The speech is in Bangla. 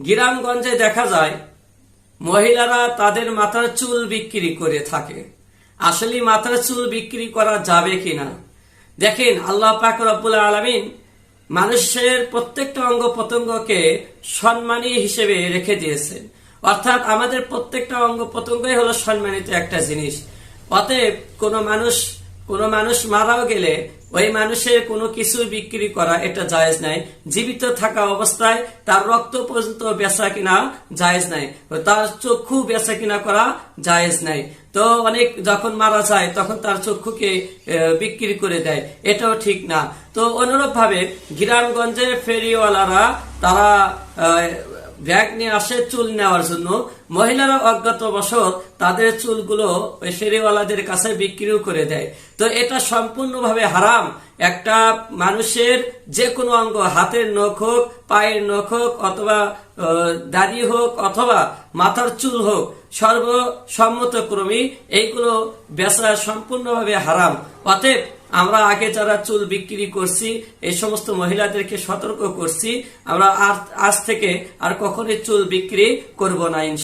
গ্রামগঞ্জে দেখা যায়, মহিলারা তাদের মাথার চুল বিক্রি করে থাকে। আসলে মাথার চুল বিক্রি করা যাবে কিনা? দেখেন, আল্লাহ পাক রব্বুল আলমিন মানুষের প্রত্যেকটা অঙ্গ প্রত্যঙ্গকে সম্মানী হিসেবে রেখে দিয়েছেন। অর্থাৎ আমাদের প্রত্যেকটা অঙ্গ প্রত্যঙ্গই হলো সম্মানিত একটা জিনিস। অতএব কোনো মানুষ কোনো মানুষ মারাও গেলে ওই মানুষের কোনো কিছু বিক্রি করা এটা জায়েজ নাই। জীবিত থাকা অবস্থায় তার রক্ত পর্যন্ত বেচা কিনা জায়েজ নাই। তার চক্ষু বেচা কিনা করা জায়েজ নাই। তো অনেক যখন মারা যায়, তখন তার চক্ষুকে বিক্রি করে দেয়। এটাও ঠিক না। তো অনুরূপ ভাবে গ্রামগঞ্জের ফেরিওয়ালারা তারা ব্যাগ নিয়ে আসে চুল নেওয়ার জন্য। মহিলারা অজ্ঞাত বশত তাদের চুলগুলো ফেরিওয়ালাদের কাছে বিক্রিও করে দেয়। তো এটা সম্পূর্ণভাবে হারাম। একটা মানুষের যে কোনো অঙ্গ, হাতের নখ হোক, পায়ের নখ হোক, অথবা দাড়ি হোক, অথবা মাথার চুল হোক, সর্বসম্মতক্রমী এইগুলো বেচা সম্পূর্ণভাবে হারাম। অতএব আমরা আগে যারা চুল বিক্রি করছি, এই সমস্ত মহিলাদেরকে সতর্ক করছি আমরা আজ থেকে আর কখনোই চুল বিক্রি করব না।